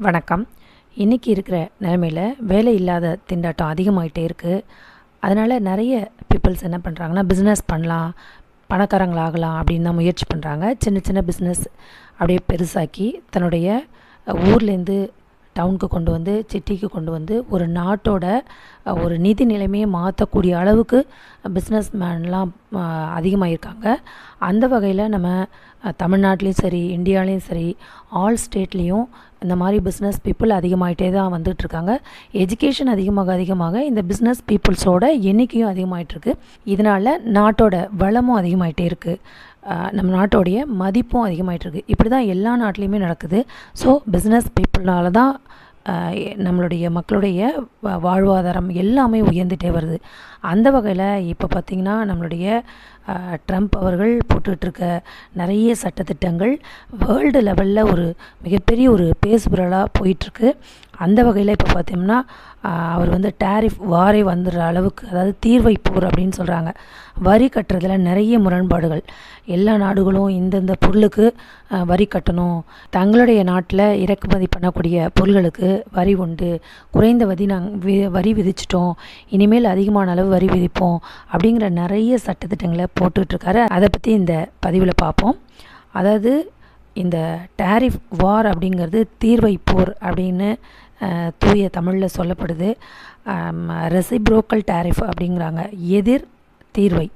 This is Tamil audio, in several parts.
வணக்கம். இன்றைக்கி இருக்கிற நிலமையில் வேலை இல்லாத திண்டாட்டம் அதிகமாகிட்டே இருக்குது அதனால் நிறைய பீப்புள்ஸ் என்ன பண்ணுறாங்கன்னா பிஸ்னஸ் பண்ணலாம் பணக்காரங்களாகலாம் அப்படின்னு தான் முயற்சி பண்ணுறாங்க சின்ன சின்ன பிஸ்னஸ் அப்படியே பெருசாக்கி தன்னுடைய ஊர்லேருந்து டவுனுக்கு கொண்டு வந்து சிட்டிக்கு கொண்டு வந்து ஒரு நாட்டோட ஒரு நிதி நிலைமையை மாற்றக்கூடிய அளவுக்கு பிஸ்னஸ் மேன்லாம் அதிகமாக இருக்காங்க அந்த வகையில் நம்ம தமிழ்நாட்டிலையும் சரி இந்தியாலேயும் சரி ஆல் ஸ்டேட்லேயும் இந்த மாதிரி பிஸ்னஸ் பீப்புள் அதிகமாகிட்டே தான் வந்துட்டுருக்காங்க எஜுகேஷன் அதிகமாக அதிகமாக இந்த பிஸ்னஸ் பீப்புள்ஸோட எண்ணிக்கையும் அதிகமாகிட்டுருக்கு இதனால் நாட்டோட வளமும் அதிகமாகிட்டே இருக்குது நம்ம நாட்டோடைய மதிப்பும் அதிகமாயிட்டிருக்கு. இப்படி தான் எல்லா நாட்டிலையுமே நடக்குது. ஸோ பிஸ்னஸ் பீப்புள்னால தான் நம்மளுடைய மக்களுடைய வாழ்வாதாரம் எல்லாமே உயர்ந்துகிட்டே வருது. அந்த வகையில் இப்போ பார்த்திங்கன்னா நம்மளுடைய ட்ரம்ப் அவர்கள் போட்டுட்ருக்க நிறைய சட்டத்திட்டங்கள் வேர்ல்டு லெவலில் ஒரு மிகப்பெரிய ஒரு பேசுபொருளாக போயிட்டுருக்கு அந்த வகையில் இப்போ பார்த்தோம்னா அவர் வந்து டேரிஃப் வாரே வந்துடுற அளவுக்கு அதாவது தீர்வை போர் அப்படின்னு சொல்கிறாங்க வரி கட்டுறதுல நிறைய முரண்பாடுகள். எல்லா நாடுகளும் இந்தந்த பொருளுக்கு வரி கட்டணும். தங்களுடைய நாட்டில் இறக்குமதி பண்ணக்கூடிய பொருள்களுக்கு வரி உண்டு. குறைந்த வரி நாங்கள் வி வரி விதிச்சிட்டோம். இனிமேல் அதிகமான அளவு வரி விதிப்போம். அப்படிங்கிற நிறைய சட்டத்திட்டங்களை போட்டுட்ருக்காரு. அதை பற்றி இந்த பதிவில் பார்ப்போம் அதாவது இந்த டேரிஃப் வார் அப்படிங்கிறது தீர்வை போர் அப்படின்னு தூய தமிழில் சொல்லப்படுது. ரெசிப்ரோக்கல் டேரிஃப் அப்படிங்கிறாங்க. எதிர் தீர்வை.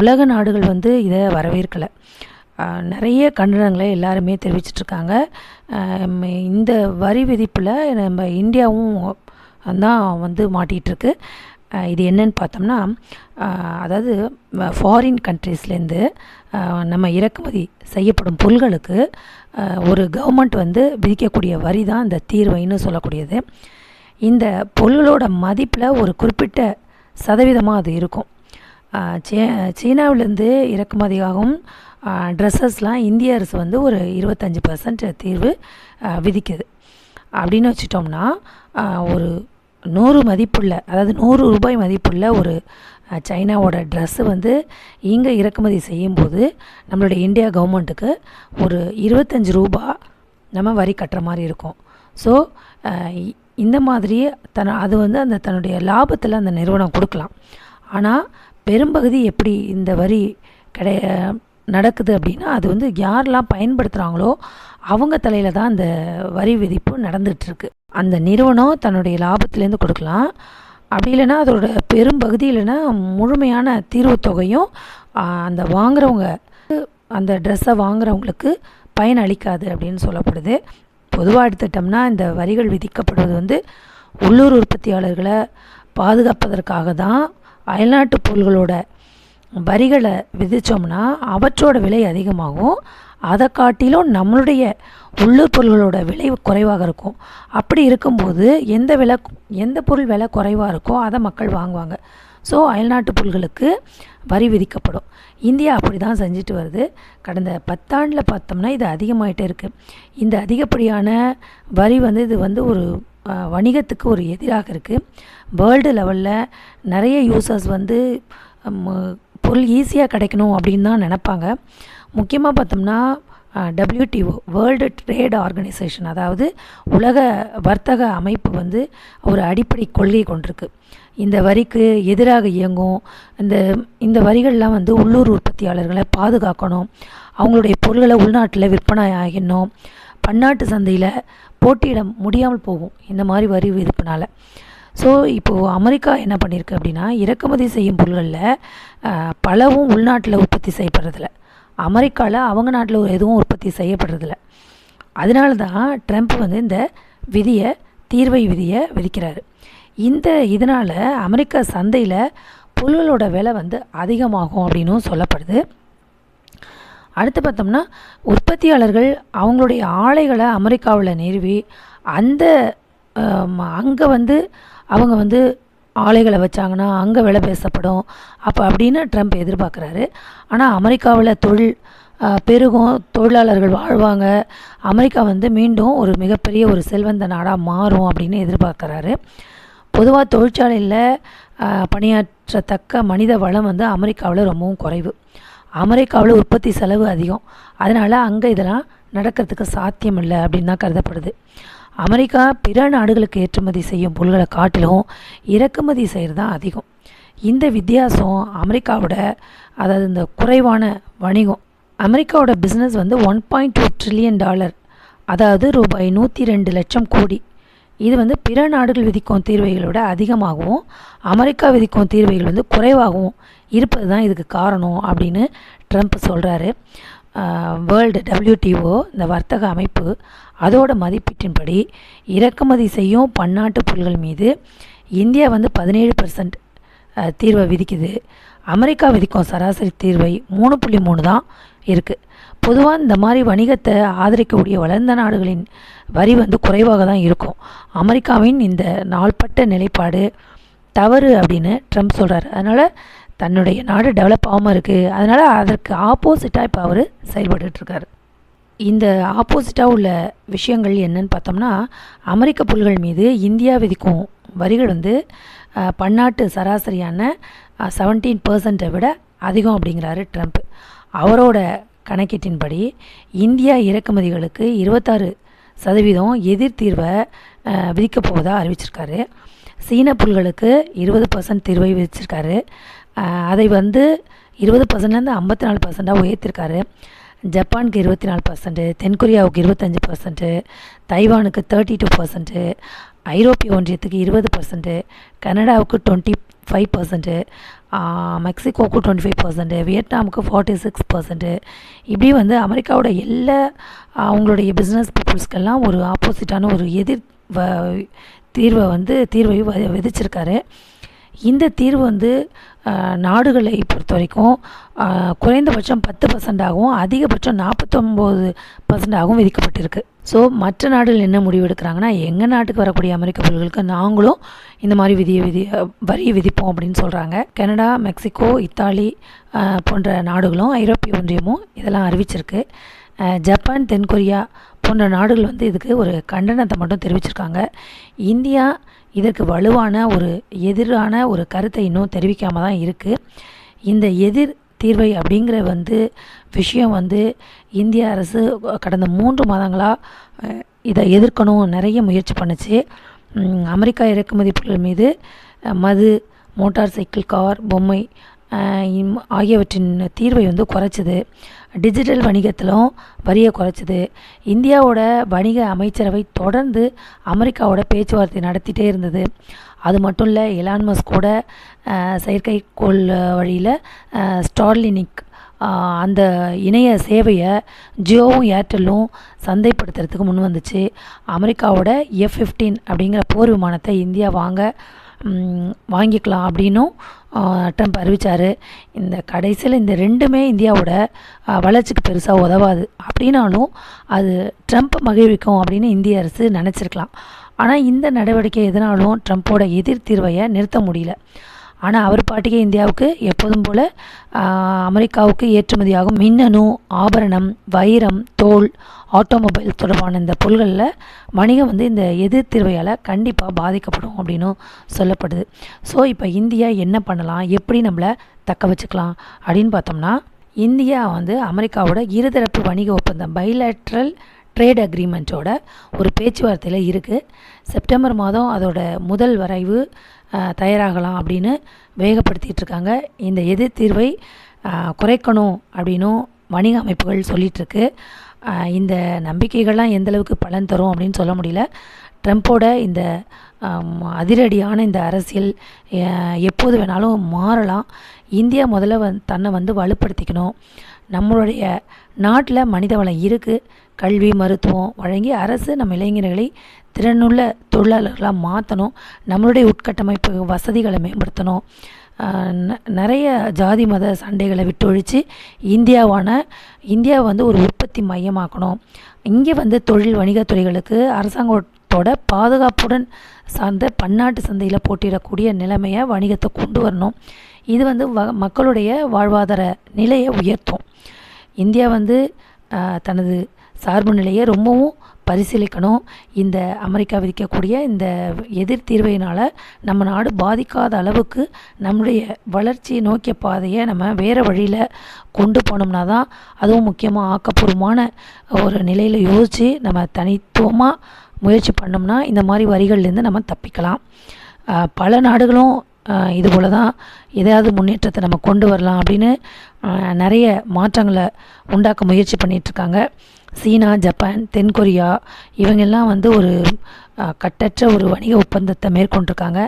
உலக நாடுகள் வந்து இதை வரவேற்கலை. நிறைய கண்டனங்களை எல்லாருமே தெரிவிச்சிட்ருக்காங்க. இந்த வரி விதிப்பில் நம்ம இந்தியாவும் தான் வந்து மாட்டிகிட்ருக்கு இது என்னன்னு பார்த்தோம்னா அதாவது ஃபாரின் கண்ட்ரீஸ்லேருந்து நம்ம இறக்குமதி செய்யப்படும் பொருள்களுக்கு ஒரு கவர்மெண்ட் வந்து விதிக்கக்கூடிய வரி தான் இந்த தீர்வைன்னு சொல்லக்கூடியது. இந்த பொருள்களோட மதிப்பில் ஒரு குறிப்பிட்ட சதவீதமாக அது இருக்கும். சீ சீனாவிலேருந்து இறக்குமதியாகும் ட்ரெஸ்ஸஸ்லாம் இந்திய அரசு வந்து ஒரு இருபத்தஞ்சி பர்சன்ட் தீர்வு விதிக்குது. அப்படின்னு வச்சுட்டோம்னா ஒரு நூறு மதிப்புள்ள அதாவது நூறு ரூபாய் மதிப்புள்ள ஒரு சைனாவோட ட்ரெஸ்ஸு வந்து இங்கே இறக்குமதி செய்யும்போது நம்மளுடைய இந்தியா கவர்மெண்ட்டுக்கு ஒரு இருபத்தஞ்சி ரூபா நம்ம வரி கட்டுற மாதிரி இருக்கும். ஸோ இந்த மாதிரி தன அது வந்து அந்த தன்னுடைய லாபத்தில் அந்த நிறுவனம் கொடுக்கலாம். ஆனால் பெரும்பகுதி எப்படி இந்த வரி கிடை நடக்குது அப்படின்னா அது வந்து யாரெல்லாம் பயன்படுத்துகிறாங்களோ அவங்க தலையில் தான் அந்த வரி விதிப்பு நடந்துகிட்ருக்கு அந்த நிறுவனம் தன்னுடைய லாபத்துலேருந்து கொடுக்கலாம். அப்படி இல்லைன்னா அதோட பெரும்பகுதி இல்லைன்னா முழுமையான தீர்வு தொகையும் அந்த வாங்குறவங்க அந்த ட்ரெஸ்ஸை வாங்குறவங்களுக்கு பயன் அளிக்காது அப்படின்னு சொல்லப்படுது. பொதுவாக எடுத்துட்டோம்னா இந்த வரிகள் விதிக்கப்படுவது வந்து உள்ளூர் உற்பத்தியாளர்களை பாதுகாப்பதற்காக தான். அயல்நாட்டு பொருள்களோட வரிகளை விதித்தோம்னா அவற்றோட விலை அதிகமாகும். அதை காட்டிலும் நம்மளுடைய உள்ளூர் பொருள்களோட விலை குறைவாக இருக்கும். அப்படி இருக்கும்போது எந்த விலை எந்த பொருள் விலை குறைவாக இருக்கோ அதை மக்கள் வாங்குவாங்க. ஸோ அயல்நாட்டு பொருள்களுக்கு வரி விதிக்கப்படும். இந்தியா அப்படி தான் செஞ்சுட்டு வருது. கடந்த பத்தாண்டில் பார்த்தோம்னா இது அதிகமாகிட்டே இருக்குது இந்த அதிகப்படியான வரி வந்து இது வந்து ஒரு வணிகத்துக்கு ஒரு எதிராக இருக்குது வேர்ல்டு லெவலில் நிறைய யூசர்ஸ் வந்து பொருள் ஈஸியாக கிடைக்கணும் அப்படின்னு தான் நினப்பாங்க. முக்கியமாக பார்த்தோம்னா டபிள்யூடிஓ வேர்ல்டு ட்ரேட் ஆர்கனைசேஷன் அதாவது உலக வர்த்தக அமைப்பு வந்து ஒரு அடிப்படை கொள்கை கொண்டிருக்கு. இந்த வரிக்கு எதிராக இயங்கும் இந்த இந்த வரிகள்லாம் வந்து உள்ளூர் உற்பத்தியாளர்களை பாதுகாக்கணும் அவங்களுடைய பொருள்களை உள்நாட்டில் விற்பனை ஆகிடணும் பன்னாட்டு சந்தையில் போட்டியிட முடியாமல் போகும் இந்த மாதிரி வரி விதிப்புனால். ஸோ இப்போது அமெரிக்கா என்ன பண்ணியிருக்கு அப்படின்னா இறக்குமதி செய்யும் பொருள்களில் பலவும் உள்நாட்டில் உற்பத்தி செய்யப்படுறதில்லை அமெரிக்காவில் அவங்க நாட்டில் ஒரு எதுவும் உற்பத்தி செய்யப்படுறதில்ல. அதனால தான் ட்ரம்ப் வந்து இந்த விதியை தீர்வை விதியை விதிக்கிறாரு. இந்த இதனால் அமெரிக்கா சந்தையில் பொருள்களோட விலை வந்து அதிகமாகும் அப்படின்னும் சொல்லப்படுது. அடுத்து பார்த்தோம்னா உற்பத்தியாளர்கள் அவங்களுடைய ஆலைகளை அமெரிக்காவில் நிறுவி அந்த அங்கே வந்து அவங்க வந்து ஆலைகளை வச்சாங்கன்னா அங்கே விலை பேசப்படும். அப்போ அப்படின்னு ட்ரம்ப் எதிர்பார்க்குறாரு. ஆனால் அமெரிக்காவில் தொழில் பெருகும் தொழிலாளர்கள் வாழ்வாங்க. அமெரிக்கா வந்து மீண்டும் ஒரு மிகப்பெரிய ஒரு செல்வந்த நாடாக மாறும் அப்படின்னு எதிர்பார்க்குறாரு. பொதுவாக தொழிற்சாலையில் பணியாற்றத்தக்க மனித வளம் வந்து அமெரிக்காவில் ரொம்பவும் குறைவு. அமெரிக்காவில் உற்பத்தி செலவு அதிகம். அதனால் அங்கே இதெல்லாம் நடக்கிறதுக்கு சாத்தியமில்லை அப்படின்னு தான் கருதப்படுது. அமெரிக்கா பிற நாடுகளுக்கு ஏற்றுமதி செய்யும் பொருள்களை காட்டிலும் இறக்குமதி செய்கிறது தான் அதிகம். இந்த வித்தியாசம் அமெரிக்காவோட அதாவது இந்த குறைவான வணிகம் அமெரிக்காவோட பிஸ்னஸ் வந்து one point two trillion dollar அதாவது ரூபாய் நூற்றி ரெண்டு லட்சம் கோடி. இது வந்து பிற நாடுகள் விதிக்கும் தீர்வைகளை விட அதிகமாகவும் அமெரிக்கா விதிக்கும் தீர்வைகள் வந்து குறைவாகவும் இருப்பது தான் இதுக்கு காரணம் அப்படின்னு ட்ரம்ப் சொல்கிறாரு வேர்ல்டு டபிள்யூடிஓ இந்த வர்த்தக அமைப்பு அதோட மதிப்பீட்டின்படி இறக்குமதி செய்யும் பன்னாட்டு பொருள்கள் மீது இந்தியா வந்து பதினேழு பர்சன்ட் தீர்வை விதிக்குது. அமெரிக்கா விதிக்கும் சராசரி தீர்வை மூணு புள்ளி மூணு தான் இருக்குது பொதுவாக இந்த மாதிரி வணிகத்தை ஆதரிக்கக்கூடிய வளர்ந்த நாடுகளின் வரி வந்து குறைவாக தான் இருக்கும். அமெரிக்காவின் இந்த நாள்பட்ட நிலைப்பாடு தவறு அப்படின்னு ட்ரம்ப் சொல்கிறார் அதனால் தன்னுடைய நாடு டெவலப் ஆகாமல் இருக்குது அதனால் அதற்கு ஆப்போசிட்டாக இப்போ அவர் செயல்பட்டுருக்கார் இந்த ஆப்போசிட்டாக உள்ள விஷயங்கள் என்னன்னு பார்த்தோம்னா அமெரிக்க பொருள்கள் மீது இந்தியா விதிக்கும் வரிகள் வந்து பன்னாட்டு சராசரியான செவன்டீன் பர்சன்ட்டை விட அதிகம் அப்படிங்கிறாரு ட்ரம்ப். அவரோட கணக்கீட்டின்படி இந்தியா இறக்குமதிகளுக்கு இருபத்தாறு சதவீதம் எதிர்த்தீர்வை தீர்வை விதிக்கப் போவதாக அறிவிச்சிருக்காரு. சீன பொருள்களுக்கு இருபது பர்சன்ட் தீர்வை விதிச்சிருக்காரு. அதை வந்து இருபது பர்சன்ட்லேருந்து ஐம்பத்தி நாலு பர்சண்ட்டாக உயர்த்திருக்காரு. ஜப்பானுக்கு இருபத்தி நாலு பர்சன்ட்டு தென்கொரியாவுக்கு இருபத்தஞ்சி பர்சன்ட்டு தைவானுக்கு தேர்ட்டி டூ பர்சன்ட்டு ஐரோப்பிய ஒன்றியத்துக்கு இருபது பர்சன்ட்டு கனடாவுக்கு டுவெண்ட்டி ஃபைவ் பர்சன்ட்டு மெக்சிகோவுக்கு டுவெண்ட்டி ஃபைவ் பர்சன்ட்டு வியட்நாமுக்கு ஃபார்ட்டி சிக்ஸ் பர்சன்ட்டு இப்படி வந்து அமெரிக்காவோட எல்லா அவங்களுடைய பிஸ்னஸ் பீப்புள்ஸ்க்கெல்லாம் ஒரு ஆப்போசிட்டான ஒரு எதிர் வ- தீர்வை வந்து தீர்வை விதிச்சிருக்காரு. இந்த தீர்வு வந்து நாடுகளை பொறுத்த வரைக்கும் குறைந்தபட்சம் பத்து பர்சன்டாகவும் அதிகபட்சம் நாற்பத்தொம்போது பர்சன்டாகவும் விதிக்கப்பட்டிருக்கு. ஸோ மற்ற நாடுகள் என்ன முடிவு எடுக்கிறாங்கன்னா எங்கள் நாட்டுக்கு வரக்கூடிய அமெரிக்க பொருள்களுக்கு நாங்களும் இந்த மாதிரி விதியை விதி வரியை விதிப்போம் அப்படின்னு சொல்கிறாங்க கனடா மெக்சிகோ இத்தாலி போன்ற நாடுகளும் ஐரோப்பிய ஒன்றியமும் இதெல்லாம் அறிவிச்சிருக்கு. ஜப்பான் தென்கொரியா போன்ற நாடுகள் வந்து இதுக்கு ஒரு கண்டனத்தை மட்டும் தெரிவிச்சிருக்காங்க. இந்தியா இதற்கு வலுவான ஒரு எதிரான ஒரு கருத்தை இன்னும் தெரிவிக்காமல் தான் இருக்குது இந்த எதிர் தீர்வை அப்படிங்கிற வந்து விஷயம் வந்து இந்திய அரசு கடந்த மூன்று மாதங்களாக இதை எதிர்க்கணும் நிறைய முயற்சி பண்ணுச்சு. அமெரிக்கா இறக்குமதி பொருள் மீது மது மோட்டார் சைக்கிள் கார் பொம்மை ஆகியவற்றின் தீர்வை வந்து குறைச்சிது. டிஜிட்டல் வணிகத்திலும் வரியை குறைச்சிது. இந்தியாவோட வணிக அமைச்சரவை தொடர்ந்து அமெரிக்காவோட பேச்சுவார்த்தை நடத்திட்டே இருந்தது. அது மட்டும் இல்லை எலான்மஸ் கூட செயற்கைக்கோள் வழியில் ஸ்டார்லினிக் அந்த இணைய சேவையை ஜியோவும் ஏர்டெல்லும் சந்தைப்படுத்துறதுக்கு முன் வந்துச்சு. அமெரிக்காவோட எஃப் ஃபிஃப்டீன் அப்படிங்கிற போர் விமானத்தை இந்தியா வாங்க வாங்கிக்கலாம் அப்படின்னும் ட்ரம்ப் அறிவித்தார் இந்த கடைசியில் இந்த ரெண்டுமே இந்தியாவோட வளர்ச்சிக்கு பெருசாக உதவாது அப்படின்னாலும் அது ட்ரம்ப் மகிழ்விக்கும் அப்படின்னு இந்திய அரசு நினச்சிருக்கலாம். ஆனால் இந்த நடவடிக்கை எதனாலும் ட்ரம்ப்போட எதிர் தீர்வையை நிறுத்த முடியல. ஆனால் அவர் பாட்டுக்கே இந்தியாவுக்கு எப்போதும் போல் அமெரிக்காவுக்கு ஏற்றுமதியாகும் மின்னணு ஆபரணம் வைரம் தோல் ஆட்டோமொபைல் தொடர்பான இந்த பொருள்களில் வணிகம் வந்து இந்த எதிர் தீர்வையால் கண்டிப்பாக பாதிக்கப்படும் அப்படின்னும் சொல்லப்படுது. ஸோ இப்போ இந்தியா என்ன பண்ணலாம்? எப்படி நம்மளை தக்க வச்சுக்கலாம்? அப்படின்னு பார்த்தோம்னா இந்தியா வந்து அமெரிக்காவோட இருதரப்பு வணிக ஒப்பந்தம் பைலேட்ரல் ட்ரேட் அக்ரிமெண்ட்டோட ஒரு பேச்சுவார்த்தையில் இருக்குது செப்டம்பர் மாதம் அதோட முதல் வரைவு தயாராகலாம் அப்படின்னு வேகப்படுத்திட்டு இருக்காங்க. இந்த எதிர் தீர்வை குறைக்கணும் அப்படின்னும் வணிக அமைப்புகள் சொல்லிகிட்ருக்கு இந்த நம்பிக்கைகள்லாம் எந்தளவுக்கு பலன் தரும் அப்படின்னு சொல்ல முடியல. ட்ரம்ப்போட இந்த அதிரடியான இந்த அரசியல் எப்போது வேணாலும் மாறலாம். இந்தியா முதல்ல வந் தன்னை வந்து வலுப்படுத்திக்கணும். நம்மளுடைய நாட்டில் மனிதவளம் இருக்குது கல்வி மருத்துவம் வழங்கி அரசு நம்ம இளைஞர்களை திறனுள்ள தொழிலாளர்களாக மாற்றணும் நம்மளுடைய உட்கட்டமைப்பு வசதிகளை மேம்படுத்தணும். ந- நிறைய ஜாதி மத சண்டைகளை விட்டொழித்து இந்தியாவான இந்தியா வந்து ஒரு உற்பத்தி மையமாக்கணும். இங்கே வந்து தொழில் வணிகத்துறைகளுக்கு அரசாங்கத்தோட பாதுகாப்புடன் சார்ந்த பன்னாட்டு சந்தையில் போட்டியிடக்கூடிய நிலைமையை வணிகத்தை கொண்டு வரணும். இது வந்து வ மக்களுடைய வாழ்வாதார நிலையை உயர்த்தும். இந்தியா வந்து தனது சார்பு நிலையை ரொம்பவும் பரிசீலிக்கணும். இந்த அமெரிக்கா விதிக்கக்கூடிய இந்த எதிர் தீர்வையினால் நம்ம நாடு பாதிக்காத அளவுக்கு நம்முடைய வளர்ச்சியை நோக்கிய பாதையை நம்ம வேறு வழியில் கொண்டு போனோம்னா தான் அதுவும் முக்கியமாக ஆக்கப்பூர்வமான ஒரு நிலையில் யோசித்து நம்ம தனித்துவமாக முயற்சி பண்ணோம்னா இந்த மாதிரி வரிகள்லேருந்து நம்ம தப்பிக்கலாம். பல நாடுகளும் இது போல தான் எதையாவது முன்னேற்றத்தை நம்ம கொண்டு வரலாம் அப்படின்னு நிறைய மாற்றங்களை உண்டாக்க முயற்சி பண்ணிகிட்ருக்காங்க சீனா ஜப்பான் தென்கொரியா இவங்கெல்லாம் வந்து ஒரு கட்டற்ற ஒரு வணிக ஒப்பந்தத்தை மேற்கொண்டிருக்காங்க.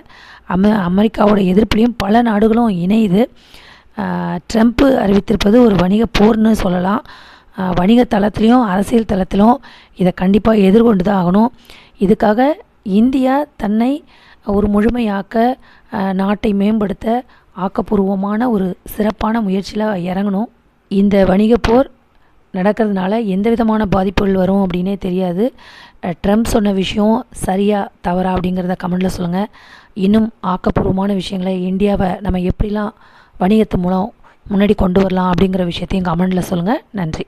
அமெ அமெரிக்காவோட எதிர்ப்புலேயும் பல நாடுகளும் இணையுது. ட்ரம்ப்பு அறிவித்திருப்பது ஒரு வணிக போர்னு சொல்லலாம். வணிக தளத்திலையும் அரசியல் தளத்திலும் இதை கண்டிப்பாக எதிர்கொண்டு தான் ஆகணும். இதுக்காக இந்தியா தன்னை ஒரு முழுமையாக்க நாட்டை மேம்படுத்த ஆக்கப்பூர்வமான ஒரு சிறப்பான முயற்சியில் இறங்கணும். இந்த வணிக போர் நடக்கிறதுனால எந்த விதமான பாதிப்புகள் வரும் அப்படின்னே தெரியாது. ட்ரம்ப் சொன்ன விஷயம் சரியா தவறா அப்படிங்கிறத கமெண்டில் சொல்லுங்கள் இன்னும் ஆக்கப்பூர்வமான விஷயங்களை இந்தியாவை நம்ம எப்படிலாம் வணிகத்து மூலம் முன்னாடி கொண்டு வரலாம் அப்படிங்கிற விஷயத்தையும் கமெண்டில் சொல்லுங்கள் நன்றி.